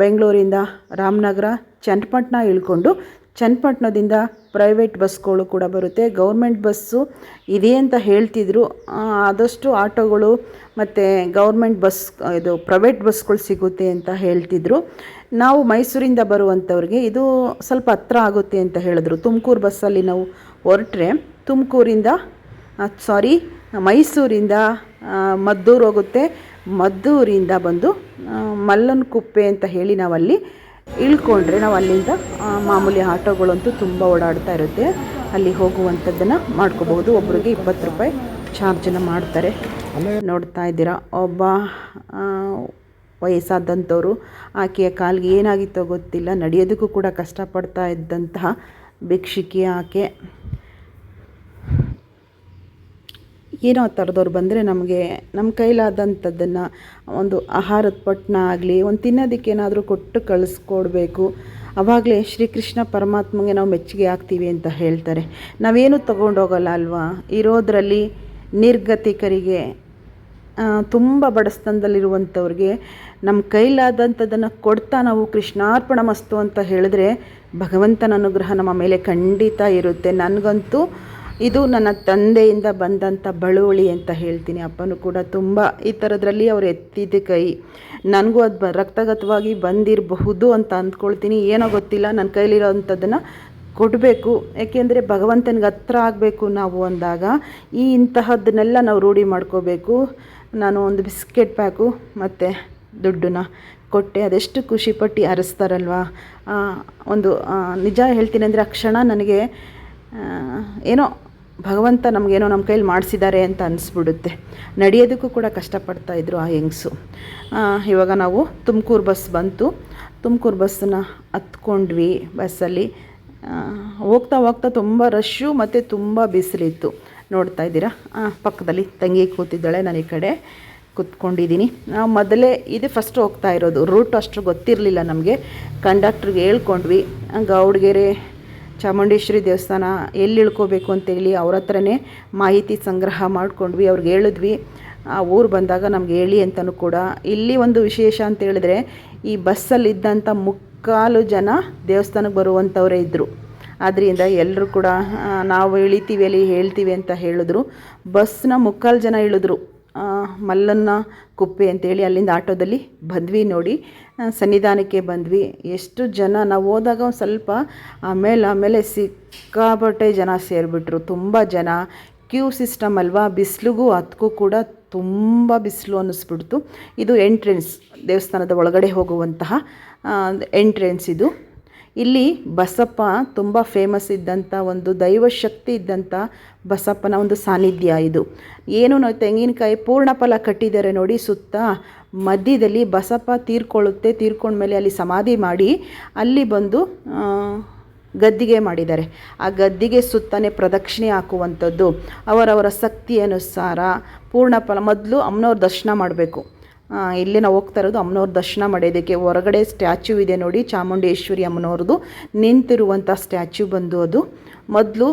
S1: ಬೆಂಗಳೂರಿಂದ ರಾಮನಗರ, ಚನ್ನಪಟ್ಟಣ ಇಳ್ಕೊಂಡು, ಚನ್ನಪಟ್ಟಣದಿಂದ ಪ್ರೈವೇಟ್ ಬಸ್ಗಳು ಕೂಡ ಬರುತ್ತೆ. ಗೌರ್ಮೆಂಟ್ ಬಸ್ಸು ಇದೆ ಅಂತ ಹೇಳ್ತಿದ್ರು. ಆದಷ್ಟು ಆಟೋಗಳು ಮತ್ತು ಗೌರ್ಮೆಂಟ್ ಬಸ್, ಇದು ಪ್ರೈವೇಟ್ ಬಸ್ಗಳು ಸಿಗುತ್ತೆ ಅಂತ ಹೇಳ್ತಿದ್ರು. ನಾವು ಮೈಸೂರಿಂದ ಬರುವಂಥವ್ರಿಗೆ ಇದು ಸ್ವಲ್ಪ ಹತ್ರ ಆಗುತ್ತೆ ಅಂತ ಹೇಳಿದ್ರು. ತುಮಕೂರು ಬಸ್ಸಲ್ಲಿ ನಾವು ಹೊರಟ್ರೆ ತುಮಕೂರಿಂದ ಸಾರಿ ಮೈಸೂರಿಂದ ಮದ್ದೂರು ಹೋಗುತ್ತೆ. ಮದ್ದೂರಿಂದ ಬಂದು ಮಲ್ಲನ ಕುಪ್ಪೆ ಅಂತ ಹೇಳಿ ನಾವಲ್ಲಿ ಇಳ್ಕೊಂಡ್ರೆ ನಾವು ಅಲ್ಲಿಂದ ಮಾಮೂಲಿ ಆಟೋಗಳಂತೂ ತುಂಬ ಓಡಾಡ್ತಾ ಇರುತ್ತೆ. ಅಲ್ಲಿ ಹೋಗುವಂಥದ್ದನ್ನು ಮಾಡ್ಕೋಬಹುದು. ಒಬ್ರಿಗೆ ಇಪ್ಪತ್ತು ರೂಪಾಯಿ ಚಾರ್ಜನ್ನು ಮಾಡ್ತಾರೆ. ನೋಡ್ತಾ ಇದ್ದೀರಾ, ಒಬ್ಬ ವಯಸ್ಸಾದಂಥವ್ರು, ಆಕೆಯ ಕಾಲಿಗೆ ಏನಾಗಿತ್ತೋ ಗೊತ್ತಿಲ್ಲ. ನಡೆಯೋದಕ್ಕೂ ಕೂಡ ಕಷ್ಟಪಡ್ತಾ ಇದ್ದಂತಹ ಭಿಕ್ಷಿಕೆ ಆಕೆ. ಏನೋ ಥರದವ್ರು ಬಂದರೆ ನಮಗೆ ನಮ್ಮ ಕೈಲಾದಂಥದ್ದನ್ನು, ಒಂದು ಆಹಾರದ ಪಟ್ಟಣ ಆಗಲಿ, ಒಂದು ತಿನ್ನೋದಕ್ಕೆ ಏನಾದರೂ ಕೊಟ್ಟು ಕಳಿಸ್ಕೊಡ್ಬೇಕು. ಆವಾಗಲೇ ಶ್ರೀಕೃಷ್ಣ ಪರಮಾತ್ಮಗೆ ನಾವು ಮೆಚ್ಚುಗೆ ಆಗ್ತೀವಿ ಅಂತ ಹೇಳ್ತಾರೆ. ನಾವೇನು ತೊಗೊಂಡೋಗಲ್ಲ ಅಲ್ವಾ? ಇರೋದರಲ್ಲಿ ನಿರ್ಗತಿಕರಿಗೆ ತುಂಬ ಬಡಸ್ತನದಲ್ಲಿರುವಂಥವ್ರಿಗೆ ನಮ್ಮ ಕೈಲಾದಂಥದ್ದನ್ನು ಕೊಡ್ತಾ ನಾವು ಕೃಷ್ಣಾರ್ಪಣ ಮಸ್ತು ಅಂತ ಹೇಳಿದ್ರೆ ಭಗವಂತನ ಅನುಗ್ರಹ ನಮ್ಮ ಮೇಲೆ ಖಂಡಿತ ಇರುತ್ತೆ. ನನಗಂತೂ ಇದು ನನ್ನ ತಂದೆಯಿಂದ ಬಂದಂಥ ಬಳುವಳಿ ಅಂತ ಹೇಳ್ತೀನಿ. ಅಪ್ಪನೂ ಕೂಡ ತುಂಬ ಈ ಥರದ್ರಲ್ಲಿ ಅವ್ರು ಎತ್ತಿದ ಕೈ. ನನಗೂ ಅದು ರಕ್ತಗತವಾಗಿ ಬಂದಿರಬಹುದು ಅಂತ ಅಂದ್ಕೊಳ್ತೀನಿ. ಏನೋ ಗೊತ್ತಿಲ್ಲ ನನ್ನ ಕೈಲಿರೋವಂಥದ್ದನ್ನು ಕೊಡಬೇಕು. ಯಾಕೆಂದರೆ ಭಗವಂತನಿಗೆ ಹತ್ರ ಆಗಬೇಕು ನಾವು ಅಂದಾಗ ಈ ಇಂತಹದ್ದನ್ನೆಲ್ಲ ನಾವು ರೂಢಿ ಮಾಡ್ಕೋಬೇಕು. ನಾನು ಒಂದು ಬಿಸ್ಕೆಟ್ ಪ್ಯಾಕು ಮತ್ತು ದುಡ್ಡನ್ನ ಕೊಟ್ಟೆ. ಅದೆಷ್ಟು ಖುಷಿಪಟ್ಟು ಅರಸ್ತಾರಲ್ವ? ಒಂದು ನಿಜ ಹೇಳ್ತೀನಿ ಅಂದರೆ ಆ ಕ್ಷಣ ನನಗೆ ಏನೋ ಭಗವಂತ ನಮಗೇನೋ ನಮ್ಮ ಕೈಲಿ ಮಾಡಿಸಿದ್ದಾರೆ ಅಂತ ಅನಿಸ್ಬಿಡುತ್ತೆ. ನಡೆಯೋದಕ್ಕೂ ಕೂಡ ಕಷ್ಟಪಡ್ತಾ ಇದ್ರು ಆ ಹೆಂಗಸು. ಇವಾಗ ನಾವು ತುಮಕೂರು ಬಸ್ ಬಂತು. ತುಮಕೂರು ಬಸ್ಸನ್ನ ಹತ್ಕೊಂಡ್ವಿ ಬಸ್ಸಲ್ಲಿ. ಹೋಗ್ತಾ ಹೋಗ್ತಾ ತುಂಬ ರಶ್ಶು ಮತ್ತು ತುಂಬ ಬಿಸಿಲಿತ್ತು. ನೋಡ್ತಾ ಇದ್ದೀರಾ? ಪಕ್ಕದಲ್ಲಿ ತಂಗಿ ಕೂತಿದ್ದಾಳೆ, ನಾನು ಈ ಕಡೆ ಕೂತ್ಕೊಂಡಿದ್ದೀನಿ. ನಾವು ಮೊದಲೇ ಇದೆ ಫಸ್ಟ್ ಹೋಗ್ತಾ ಇರೋದು. ರೂಟ್ ಅಷ್ಟು ಗೊತ್ತಿರಲಿಲ್ಲ ನಮಗೆ. ಕಂಡಕ್ಟ್ರಿಗೆ ಹೇಳ್ಕೊಂಡ್ವಿ. ಗೌಡ್ಗೆರೆ ಚಾಮುಂಡೇಶ್ವರಿ ದೇವಸ್ಥಾನ ಎಲ್ಲಿ ಇಳ್ಕೋಬೇಕು ಅಂತೇಳಿ ಅವ್ರ ಹತ್ರನೇ ಮಾಹಿತಿ ಸಂಗ್ರಹ ಮಾಡ್ಕೊಂಡ್ವಿ, ಅವ್ರಿಗೆ ಹೇಳಿದ್ವಿ. ಆ ಊರು ಬಂದಾಗ ನಮ್ಗೆ ಹೇಳಿ ಅಂತಲೂ ಕೂಡ. ಇಲ್ಲಿ ಒಂದು ವಿಶೇಷ ಅಂತ ಹೇಳಿದ್ರೆ, ಈ ಬಸ್ಸಲ್ಲಿದ್ದಂಥ ಮುಕ್ಕಾಲು ಜನ ದೇವಸ್ಥಾನಕ್ಕೆ ಬರುವಂಥವರೇ ಇದ್ದರು ಆದ್ದರಿಂದ ಎಲ್ಲರೂ ಕೂಡ ನಾವು ಇಳಿತೀವಿ ಅಲ್ಲಿ, ಹೇಳ್ತೀವಿ ಅಂತ ಹೇಳಿದ್ರು. ಬಸ್ನ ಮುಕ್ಕಾಲು ಜನ ಇಳಿದ್ರು. ಮಲ್ಲನ್ನ ಕುಪ್ಪೆ ಅಂತೇಳಿ ಅಲ್ಲಿಂದ ಆಟೋದಲ್ಲಿ ಬಂದ್ವಿ ನೋಡಿ. ಸನ್ನಿಧಾನಕ್ಕೆ ಬಂದ್ವಿ. ಎಷ್ಟು ಜನ, ನಾವು ಹೋದಾಗ ಒಂದು ಸ್ವಲ್ಪ ಆಮೇಲೆ ಆಮೇಲೆ ಸಿಕ್ಕಾಪಟ್ಟೆ ಜನ ಸೇರಿಬಿಟ್ರು. ತುಂಬ ಜನ. ಕ್ಯೂ ಸಿಸ್ಟಮ್ ಅಲ್ವಾ? ಬಿಸಿಲಿಗೂ ಅದಕ್ಕೂ ಕೂಡ ತುಂಬ ಬಿಸಿಲು ಅನ್ನಿಸ್ಬಿಡ್ತು. ಇದು ಎಂಟ್ರೆನ್ಸ್ ದೇವಸ್ಥಾನದ ಒಳಗಡೆ ಹೋಗುವಂತಹ ಎಂಟ್ರೆನ್ಸ್ ಇದು. ಇಲ್ಲಿ ಬಸಪ್ಪ ತುಂಬ ಫೇಮಸ್ ಇದ್ದಂಥ ಒಂದು ದೈವಶಕ್ತಿ ಇದ್ದಂಥ ಬಸಪ್ಪನ ಒಂದು ಸಾನ್ನಿಧ್ಯ ಇದು. ಏನು ನಾವು ತೆಂಗಿನಕಾಯಿ ಪೂರ್ಣ ಫಲ ಕಟ್ಟಿದ್ದಾರೆ ನೋಡಿ ಸುತ್ತ ಮಧ್ಯದಲ್ಲಿ ಬಸಪ್ಪ ತೀರ್ಕೊಳ್ಳುತ್ತೆ ತೀರ್ಕೊಂಡ್ಮೇಲೆ ಅಲ್ಲಿ ಸಮಾಧಿ ಮಾಡಿ ಅಲ್ಲಿ ಬಂದು ಗದ್ದಿಗೆ ಮಾಡಿದ್ದಾರೆ. ಆ ಗದ್ದಿಗೆ ಸುತ್ತನೇ ಪ್ರದಕ್ಷಿಣೆ ಹಾಕುವಂಥದ್ದು, ಅವರವರ ಶಕ್ತಿ ಅನುಸಾರ ಪೂರ್ಣ ಫಲ ಮೊದಲು ಅಮ್ಮನವ್ರ ದರ್ಶನ ಮಾಡಬೇಕು. ಇಲ್ಲಿ ನಾವು ಹೋಗ್ತಾ ಇರೋದು ಅಮ್ಮನವ್ರ ದರ್ಶನ ಮಾಡೋದಕ್ಕೆ ಹೊರಗಡೆ ಸ್ಟ್ಯಾಚು ಇದೆ ನೋಡಿ, ಚಾಮುಂಡೇಶ್ವರಿ ಅಮ್ಮನವ್ರದ್ದು. ನಿಂತಿರುವಂಥ ಸ್ಟ್ಯಾಚು ಬಂದು ಅದು. ಮೊದಲು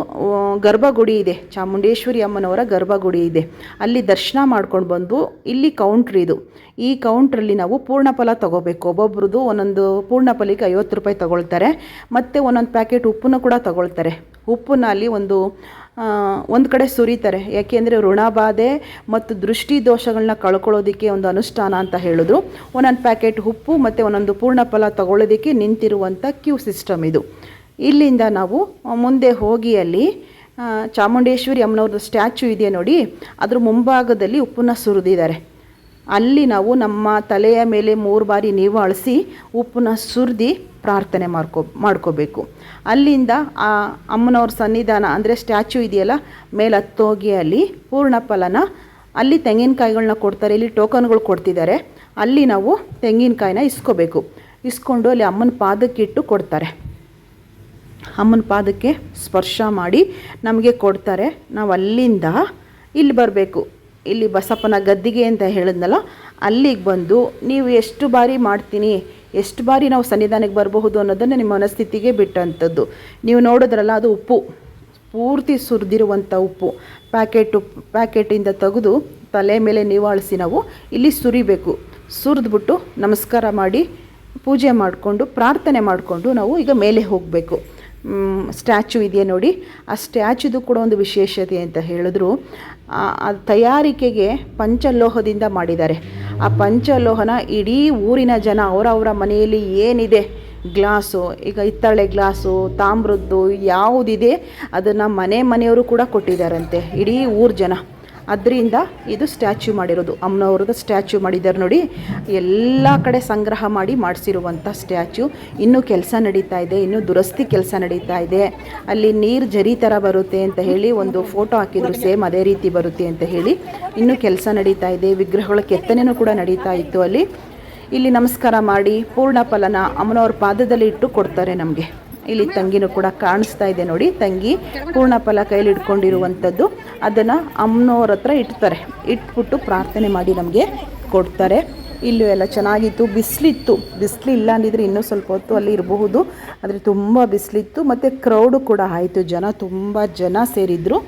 S1: ಗರ್ಭಗುಡಿ ಇದೆ. ಚಾಮುಂಡೇಶ್ವರಿ ಅಮ್ಮನವರ ಗರ್ಭಗುಡಿ ಇದೆ. ಅಲ್ಲಿ ದರ್ಶನ ಮಾಡ್ಕೊಂಡು ಬಂದು, ಇಲ್ಲಿ ಕೌಂಟ್ರ್ ಇದು. ಈ ಕೌಂಟ್ರಲ್ಲಿ ನಾವು ಪೂರ್ಣಫಲ ತೊಗೋಬೇಕು. ಒಬ್ಬೊಬ್ರದ್ದು ಒಂದೊಂದು ಪೂರ್ಣಫಲಿಗೆ ಐವತ್ತು ರೂಪಾಯಿ ತೊಗೊಳ್ತಾರೆ. ಮತ್ತು ಒಂದೊಂದು ಪ್ಯಾಕೆಟ್ ಉಪ್ಪನ್ನು ಕೂಡ ತೊಗೊಳ್ತಾರೆ. ಉಪ್ಪನ್ನ ಅಲ್ಲಿ ಒಂದು ಒಂದು ಕಡೆ ಸುರಿತಾರೆ. ಯಾಕೆಂದರೆ ಋಣಬಾಧೆ ಮತ್ತು ದೃಷ್ಟಿ ದೋಷಗಳನ್ನ ಕಳ್ಕೊಳ್ಳೋದಕ್ಕೆ ಒಂದು ಅನುಷ್ಠಾನ ಅಂತ ಹೇಳಿದ್ರು. ಒಂದೊಂದು ಪ್ಯಾಕೆಟ್ ಉಪ್ಪು ಮತ್ತು ಒಂದೊಂದು ಪೂರ್ಣ ಫಲ ತಗೊಳ್ಳೋದಕ್ಕೆ ನಿಂತಿರುವಂಥ ಕ್ಯೂ ಸಿಸ್ಟಮ್ ಇದು. ಇಲ್ಲಿಂದ ನಾವು ಮುಂದೆ ಹೋಗಿ ಅಲ್ಲಿ ಚಾಮುಂಡೇಶ್ವರಿ ಅಮ್ಮನವ್ರದ್ದು ಸ್ಟ್ಯಾಚ್ಯೂ ಇದೆ ನೋಡಿ, ಅದ್ರ ಮುಂಭಾಗದಲ್ಲಿ ಉಪ್ಪನ್ನ ಸುರಿದಿದ್ದಾರೆ. ಅಲ್ಲಿ ನಾವು ನಮ್ಮ ತಲೆಯ ಮೇಲೆ ಮೂರು ಬಾರಿ ನೀವು ಅಳಿಸಿ ಉಪ್ಪನ್ನ ಸುರಿದು ಪ್ರಾರ್ಥನೆ ಮಾಡ್ಕೊ, ಮಾಡ್ಕೋಬೇಕು. ಅಲ್ಲಿಂದ ಆ ಅಮ್ಮನವ್ರ ಸನ್ನಿಧಾನ, ಅಂದರೆ ಸ್ಟ್ಯಾಚ್ಯೂ ಇದೆಯಲ್ಲ ಮೇಲೆ ಹತ್ತೋಗಿ ಅಲ್ಲಿ ಪೂರ್ಣ ಫಲನ, ಅಲ್ಲಿ ತೆಂಗಿನಕಾಯಿಗಳನ್ನ ಕೊಡ್ತಾರೆ, ಇಲ್ಲಿ ಟೋಕನ್ಗಳು ಕೊಡ್ತಿದ್ದಾರೆ, ಅಲ್ಲಿ ನಾವು ತೆಂಗಿನಕಾಯಿನ ಇಸ್ಕೋಬೇಕು. ಇಸ್ಕೊಂಡು ಅಲ್ಲಿ ಅಮ್ಮನ ಪಾದಕ್ಕಿಟ್ಟು ಕೊಡ್ತಾರೆ. ಅಮ್ಮನ ಪಾದಕ್ಕೆ ಸ್ಪರ್ಶ ಮಾಡಿ ನಮಗೆ ಕೊಡ್ತಾರೆ. ನಾವು ಅಲ್ಲಿಂದ ಇಲ್ಲಿ ಬರಬೇಕು. ಇಲ್ಲಿ ಬಸಪ್ಪನ ಗದ್ದಿಗೆ ಅಂತ ಹೇಳಿದ್ನಲ್ಲ, ಅಲ್ಲಿಗೆ ಬಂದು ನೀವು ಎಷ್ಟು ಬಾರಿ ಮಾಡ್ತೀನಿ, ಎಷ್ಟು ಬಾರಿ ನಾವು ಸನ್ನಿಧಾನಕ್ಕೆ ಬರಬಹುದು ಅನ್ನೋದನ್ನು ನಿಮ್ಮ ಮನಸ್ಥಿತಿಗೆ ಬಿಟ್ಟಂಥದ್ದು. ನೀವು ನೋಡಿದ್ರಲ್ಲ, ಅದು ಉಪ್ಪು, ಪೂರ್ತಿ ಸುರಿದಿರುವಂಥ ಉಪ್ಪು. ಪ್ಯಾಕೆಟ್ ಪ್ಯಾಕೆಟಿಂದ ತೆಗೆದು ತಲೆ ಮೇಲೆ ನಿವಾಳಿಸಿ ನಾವು ಇಲ್ಲಿ ಸುರಿಬೇಕು. ಸುರಿದ್ಬಿಟ್ಟು ನಮಸ್ಕಾರ ಮಾಡಿ, ಪೂಜೆ ಮಾಡಿಕೊಂಡು, ಪ್ರಾರ್ಥನೆ ಮಾಡಿಕೊಂಡು ನಾವು ಈಗ ಮೇಲೆ ಹೋಗಬೇಕು. ಸ್ಟ್ಯಾಚು ಇದೆಯಾ ನೋಡಿ, ಆ ಸ್ಟ್ಯಾಚುದು ಕೂಡ ಒಂದು ವಿಶೇಷತೆ ಅಂತ ಹೇಳಿದ್ರು. ಆ ತಯಾರಿಕೆಗೆ ಪಂಚಲೋಹದಿಂದ ಮಾಡಿದ್ದಾರೆ. ಆ ಪಂಚಲೋಹನ ಇಡೀ ಊರಿನ ಜನ ಅವರವರ ಮನೆಯಲ್ಲಿ ಏನಿದೆ? ಗ್ಲಾಸು, ಈಗ ಹಿತ್ತಾಳೆ ಗ್ಲಾಸು, ತಾಮ್ರದ್ದು ಯಾವುದಿದೆ ಅದನ್ನು ಮನೆ ಮನೆಯವರು ಕೂಡ ಕೊಟ್ಟಿದ್ದಾರಂತೆ. ಇಡೀ ಊರು ಜನ. ಅದರಿಂದ ಇದು ಸ್ಟ್ಯಾಚ್ಯೂ ಮಾಡಿರೋದು. ಅಮ್ಮನವ್ರದ್ದು ಸ್ಟ್ಯಾಚ್ಯೂ ಮಾಡಿದ್ದಾರೆ ನೋಡಿ. ಎಲ್ಲ ಕಡೆ ಸಂಗ್ರಹ ಮಾಡಿ ಮಾಡಿಸಿರುವಂಥ ಸ್ಟ್ಯಾಚ್ಯೂ. ಇನ್ನೂ ಕೆಲಸ ನಡೀತಾ ಇದೆ. ಇನ್ನೂ ದುರಸ್ತಿ ಕೆಲಸ ನಡೀತಾ ಇದೆ. ಅಲ್ಲಿ ನೀರು ಜರಿ ಥರ ಬರುತ್ತೆ ಅಂತ ಹೇಳಿ ಒಂದು ಫೋಟೋ ಹಾಕಿದ್ರು ಸೇಮ್ ಅದೇ ರೀತಿ ಬರುತ್ತೆ ಅಂತ ಹೇಳಿ. ಇನ್ನೂ ಕೆಲಸ ನಡೀತಾ ಇದೆ. ವಿಗ್ರಹಗಳ ಕೆತ್ತನೆಯೂ ಕೂಡ ನಡೀತಾ ಇತ್ತು ಅಲ್ಲಿ. ಇಲ್ಲಿ ನಮಸ್ಕಾರ ಮಾಡಿ ಪೂರ್ಣ ಫಲನ ಅಮ್ಮನವ್ರ ಪಾದದಲ್ಲಿ ಇಟ್ಟು ಕೊಡ್ತಾರೆ ನಮಗೆ. ಇಲ್ಲಿ ತಂಗಿನೂ ಕೂಡ ಕಾಣಿಸ್ತಾ ಇದೆ ನೋಡಿ. ತಂಗಿ ಪೂರ್ಣ ಫಲ ಕೈಲಿ ಇಟ್ಕೊಂಡಿರುವಂಥದ್ದು. ಅದನ್ನು ಅಮ್ಮನವ್ರ ಹತ್ರ ಇಡ್ತಾರೆ. ಇಟ್ಬಿಟ್ಟು ಪ್ರಾರ್ಥನೆ ಮಾಡಿ ನಮಗೆ ಕೊಡ್ತಾರೆ. ಇಲ್ಲೂ ಎಲ್ಲ ಚೆನ್ನಾಗಿತ್ತು. ಬಿಸಿಲಿತ್ತು. ಬಿಸಿಲು ಇಲ್ಲ ಅಂದಿದ್ರೆ ಇನ್ನೂ ಸ್ವಲ್ಪ ಹೊತ್ತು ಅಲ್ಲಿ ಇರಬಹುದು. ಆದರೆ ತುಂಬ ಬಿಸಿಲಿತ್ತು. ಮತ್ತು ಕ್ರೌಡು ಕೂಡ ಆಯಿತು. ಜನ ತುಂಬ ಜನ ಸೇರಿದ್ರು.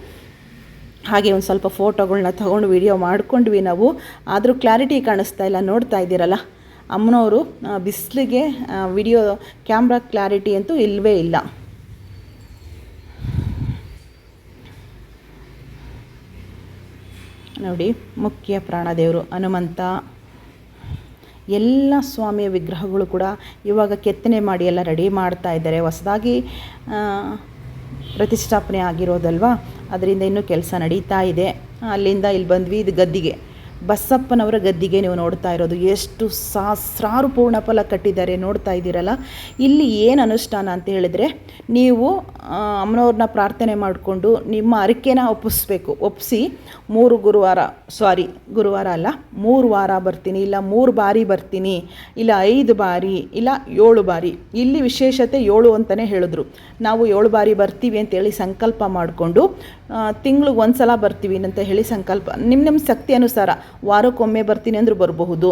S1: ಹಾಗೆ ಒಂದು ಸ್ವಲ್ಪ ಫೋಟೋಗಳನ್ನ ತೊಗೊಂಡು ವಿಡಿಯೋ ಮಾಡ್ಕೊಂಡ್ವಿ ನಾವು. ಆದರೂ ಕ್ಲಾರಿಟಿ ಕಾಣಿಸ್ತಾ ಇಲ್ಲ. ನೋಡ್ತಾ ಇದ್ದೀರಲ್ಲ? ಅಮ್ಮನವರು ಬಿಸಿಲಿಗೆ ವಿಡಿಯೋ ಕ್ಯಾಮ್ರಾ ಕ್ಲಾರಿಟಿ ಅಂತೂ ಇಲ್ಲವೇ ಇಲ್ಲ. ನೋಡಿ, ಮುಖ್ಯ ಪ್ರಾಣದೇವರು ಹನುಮಂತ. ಎಲ್ಲ ಸ್ವಾಮಿಯ ವಿಗ್ರಹಗಳು ಕೂಡ ಇವಾಗ ಕೆತ್ತನೆ ಮಾಡಿ ಎಲ್ಲ ರೆಡಿ ಮಾಡ್ತಾ ಇದ್ದಾರೆ. ಹೊಸದಾಗಿ ಪ್ರತಿಷ್ಠಾಪನೆ ಆಗಿರೋದಲ್ವಾ? ಅದರಿಂದ ಇನ್ನೂ ಕೆಲಸ ನಡೀತಾ ಇದೆ. ಅಲ್ಲಿಂದ ಇಲ್ಲಿ ಬಂದ್ವಿ ಇದು ಗದ್ದಿಗೆ. ಬಸಪ್ಪನವರ ಗದ್ದಿಗೆ ನೀವು ನೋಡ್ತಾ ಇರೋದು ಎಷ್ಟು ಸಹಸ್ರಾರು ಪೂರ್ಣಫಲ ಕಟ್ಟಿದ್ದಾರೆ ನೋಡ್ತಾ ಇದ್ದೀರಲ್ಲ? ಇಲ್ಲಿ ಏನು ಅನುಷ್ಠಾನ ಅಂತ ಹೇಳಿದರೆ ನೀವು ಅಮ್ಮನವ್ರನ್ನ ಪ್ರಾರ್ಥನೆ ಮಾಡಿಕೊಂಡು ನಿಮ್ಮ ಅರಿಕೆನ ಒಪ್ಪಿಸ್ಬೇಕು. ಒಪ್ಪಿಸಿ ಮೂರು ಗುರುವಾರ ಸಾರಿ ಗುರುವಾರ ಅಲ್ಲ, ಮೂರು ವಾರ ಬರ್ತೀನಿ, ಇಲ್ಲ ಮೂರು ಬಾರಿ ಬರ್ತೀನಿ, ಇಲ್ಲ ಐದು ಬಾರಿ, ಇಲ್ಲ ಏಳು ಬಾರಿ. ಇಲ್ಲಿ ವಿಶೇಷತೆ ಏಳು ಅಂತಲೇ ಹೇಳಿದ್ರು. ನಾವು ಏಳು ಬಾರಿ ಬರ್ತೀವಿ ಅಂತೇಳಿ ಸಂಕಲ್ಪ ಮಾಡಿಕೊಂಡು ತಿಂಗ್ಳಿಗೆ ಒಂದು ಸಲ ಬರ್ತೀವಿ ಅಂತ ಹೇಳಿ ಸಂಕಲ್ಪ. ನಿಮ್ಮ ನಿಮ್ಮ ಶಕ್ತಿ ಅನುಸಾರ ವಾರಕ್ಕೊಮ್ಮೆ ಬರ್ತೀನಿ ಅಂದರೂ ಬರಬಹುದು.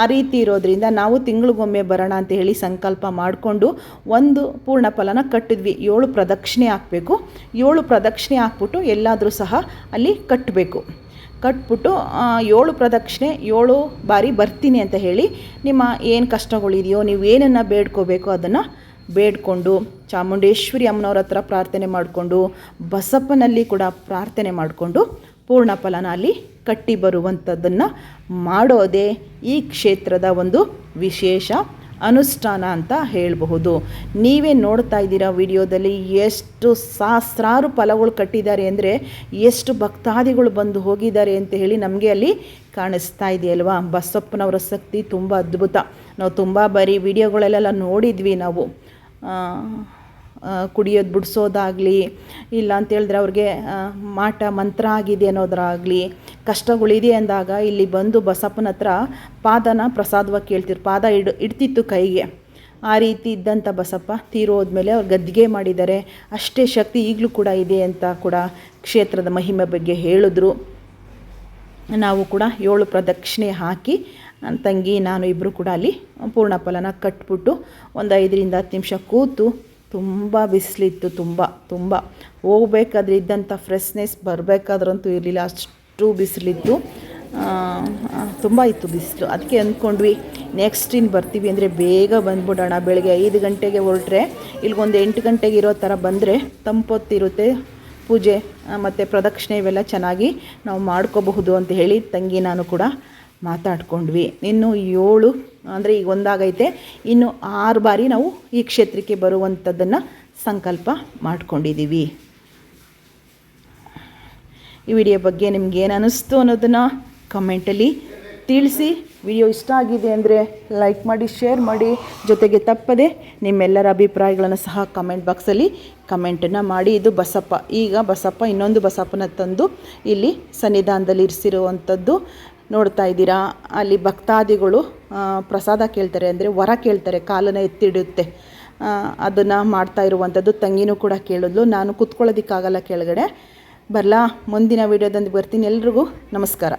S1: ಆ ರೀತಿ ಇರೋದ್ರಿಂದ ನಾವು ತಿಂಗಳಿಗೊಮ್ಮೆ ಬರೋಣ ಅಂತ ಹೇಳಿ ಸಂಕಲ್ಪ ಮಾಡಿಕೊಂಡು ಒಂದು ಪೂರ್ಣ ಫಲನ ಕಟ್ಟಿದ್ವಿ. ಏಳು ಪ್ರದಕ್ಷಿಣೆ ಹಾಕಬೇಕು. ಏಳು ಪ್ರದಕ್ಷಿಣೆ ಹಾಕ್ಬಿಟ್ಟು ಎಲ್ಲಾದರೂ ಸಹ ಅಲ್ಲಿ ಕಟ್ಟಬೇಕು ಕಟ್ಬಿಟ್ಟು ಏಳು ಪ್ರದಕ್ಷಿಣೆ, ಏಳು ಬಾರಿ ಬರ್ತೀನಿ ಅಂತ ಹೇಳಿ ನಿಮ್ಮ ಏನು ಕಷ್ಟಗಳಿದೆಯೋ ನೀವು ಏನನ್ನು ಬೇಡ್ಕೋಬೇಕು ಅದನ್ನು ಬೇಡ್ಕೊಂಡು ಚಾಮುಂಡೇಶ್ವರಿ ಅಮ್ಮನವ್ರ ಹತ್ರ ಪ್ರಾರ್ಥನೆ ಮಾಡಿಕೊಂಡು ಬಸಪ್ಪನಲ್ಲಿ ಕೂಡ ಪ್ರಾರ್ಥನೆ ಮಾಡಿಕೊಂಡು ಪೂರ್ಣ ಫಲನ ಅಲ್ಲಿ ಕಟ್ಟಿ ಬರುವಂಥದ್ದನ್ನು ಮಾಡೋದೇ ಈ ಕ್ಷೇತ್ರದ ಒಂದು ವಿಶೇಷ ಅನುಷ್ಠಾನ ಅಂತ ಹೇಳಬಹುದು. ನೀವೇ ನೋಡ್ತಾ ಇದ್ದೀರಾ ವಿಡಿಯೋದಲ್ಲಿ ಎಷ್ಟು ಸಹಸ್ರಾರು ಫಲಗಳು ಕಟ್ಟಿದ್ದಾರೆ ಅಂದರೆ ಎಷ್ಟು ಭಕ್ತಾದಿಗಳು ಬಂದು ಹೋಗಿದ್ದಾರೆ ಅಂತ ಹೇಳಿ ನಮಗೆ ಅಲ್ಲಿ ಕಾಣಿಸ್ತಾ ಇದೆಯಲ್ವಾ ಬಸಪ್ಪನವರ ಶಕ್ತಿ ತುಂಬ ಅದ್ಭುತ. ನಾವು ತುಂಬ ಬರೀ ವಿಡಿಯೋಗಳಲ್ಲೆಲ್ಲ ನೋಡಿದ್ವಿ ನಾವು. ಕುಡಿಯೋದು ಬಿಡಿಸೋದಾಗಲಿ, ಇಲ್ಲ ಅಂತೇಳಿದ್ರೆ ಅವ್ರಿಗೆ ಮಾಟ ಮಂತ್ರ ಆಗಿದೆ ಅನ್ನೋದ್ರಾಗಲಿ ಕಷ್ಟಗಳಿದೆ ಅಂದಾಗ ಇಲ್ಲಿ ಬಂದು ಬಸಪ್ಪನ ಹತ್ರ ಪಾದನ ಪ್ರಸಾದವಾಗಿ ಕೇಳ್ತಿರು ಪಾದ ಇಡ್, ಇಡ್ತಿತ್ತು ಕೈಗೆ. ಆ ರೀತಿ ಇದ್ದಂಥ ಬಸಪ್ಪ ತೀರೋದ್ಮೇಲೆ ಅವ್ರು ಗದ್ದಿಗೆ ಮಾಡಿದ್ದಾರೆ. ಅಷ್ಟೇ ಶಕ್ತಿ ಈಗಲೂ ಕೂಡ ಇದೆ ಅಂತ ಕೂಡ ಕ್ಷೇತ್ರದ ಮಹಿಮೆ ಬಗ್ಗೆ ಹೇಳಿದ್ರು. ನಾವು ಕೂಡ ಏಳು ಪ್ರದಕ್ಷಿಣೆ ಹಾಕಿ, ನನ್ನ ತಂಗಿ, ನಾನು ಇಬ್ಬರು ಕೂಡ ಅಲ್ಲಿ ಪೂರ್ಣ ಫಲನ ಕಟ್ಬಿಟ್ಟು ಒಂದು ಐದರಿಂದ ಹತ್ತು ನಿಮಿಷ ಕೂತು ತುಂಬ ಬಿಸಿಲಿತ್ತು, ತುಂಬ ತುಂಬ. ಹೋಗ್ಬೇಕಾದ್ರೆ ಇದ್ದಂಥ ಫ್ರೆಶ್ನೆಸ್ ಬರಬೇಕಾದ್ರಂತೂ ಇರಲಿಲ್ಲ, ಅಷ್ಟು ಬಿಸಿಲಿತ್ತು. ತುಂಬ ಇತ್ತು ಬಿಸಿಲು. ಅದಕ್ಕೆ ಅಂದ್ಕೊಂಡ್ವಿ ನೆಕ್ಸ್ಟ್ ಇನ್ನು ಬರ್ತೀವಿ ಅಂದರೆ ಬೇಗ ಬಂದ್ಬಿಡೋಣ, ಬೆಳಗ್ಗೆ ಐದು ಗಂಟೆಗೆ ಹೊರಟ್ರೆ, ಇಲ್ಲಿಗೊಂದು ಎಂಟು ಗಂಟೆಗೆ ಇರೋ ಥರ ಬಂದರೆ ತಂಪೊತ್ತಿರುತ್ತೆ, ಪೂಜೆ ಮತ್ತು ಪ್ರದಕ್ಷಿಣೆ ಇವೆಲ್ಲ ಚೆನ್ನಾಗಿ ನಾವು ಮಾಡ್ಕೋಬಹುದು ಅಂತ ಹೇಳಿ ತಂಗಿ ನಾನು ಕೂಡ ಮಾತಾಡ್ಕೊಂಡ್ವಿ. ಇನ್ನು ಏಳು ಅಂದರೆ ಈಗ ಒಂದಾಗೈತೆ. ಇನ್ನು ಆರು ಬಾರಿ ನಾವು ಈ ಕ್ಷೇತ್ರಕ್ಕೆ ಬರುವಂಥದ್ದನ್ನು ಸಂಕಲ್ಪ ಮಾಡ್ಕೊಂಡಿದ್ದೀವಿ ಈ ವಿಡಿಯೋ ಬಗ್ಗೆ ನಿಮ್ಗೆ ಏನು ಅನ್ನಿಸ್ತು ಅನ್ನೋದನ್ನು ಕಮೆಂಟಲ್ಲಿ ತಿಳಿಸಿ. ವಿಡಿಯೋ ಇಷ್ಟ ಆಗಿದೆ ಅಂದರೆ ಲೈಕ್ ಮಾಡಿ ಶೇರ್ ಮಾಡಿ. ಜೊತೆಗೆ ತಪ್ಪದೆ ನಿಮ್ಮೆಲ್ಲರ ಅಭಿಪ್ರಾಯಗಳನ್ನು ಸಹ ಕಮೆಂಟ್ ಬಾಕ್ಸಲ್ಲಿ ಕಮೆಂಟನ್ನು ಮಾಡಿ. ಇದು ಬಸಪ್ಪ. ಈಗ ಬಸಪ್ಪ ಇನ್ನೊಂದು ಬಸಪ್ಪನ ತಂದು ಇಲ್ಲಿ ಸನ್ನಿಧಾನದಲ್ಲಿ ಇರಿಸಿರುವಂಥದ್ದು ನೋಡ್ತಾ ಇದ್ದೀರಾ? ಅಲ್ಲಿ ಭಕ್ತಾದಿಗಳು ಪ್ರಸಾದ ಕೇಳ್ತಾರೆ ಅಂದರೆ ವರ ಕೇಳ್ತಾರೆ, ಕಾಲನ್ನು ಎತ್ತಿಡುತ್ತೆ. ಅದನ್ನು ಮಾಡ್ತಾ ಇರುವಂಥದ್ದು ತಂಗಿನೂ ಕೂಡ ಕೇಳಿದ್ಲು. ನಾನು ಕುತ್ಕೊಳ್ಳೋದಕ್ಕಾಗಲ್ಲ ಕೆಳಗಡೆ. ಬರಲಾ, ಮುಂದಿನ ವೀಡಿಯೋದಂದು ಬರ್ತೀನಿ. ಎಲ್ರಿಗೂ ನಮಸ್ಕಾರ.